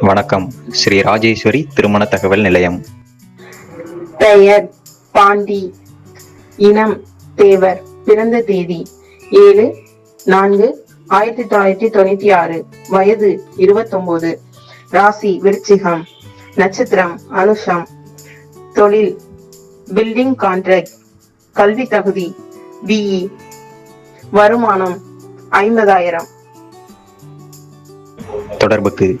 வணக்கம். ஸ்ரீ ராஜேஸ்வரி திருமண தகவல் நிலையம். பெயர் பாண்டி. இனம் தேவர். பிறந்த தேதி ஏழு நான்கு ஆயிரத்தி தொள்ளாயிரத்தி தொண்ணூத்தி ஆறு. வயது இருபத்தொன்பது ராசி விருச்சிகம். நட்சத்திரம் அனுஷம். தொழில் பில்டிங் கான்ட்ராக்ட் கல்வி தகுதி பிஇ வருமானம் ஐம்பதாயிரம். தொடர்புக்கு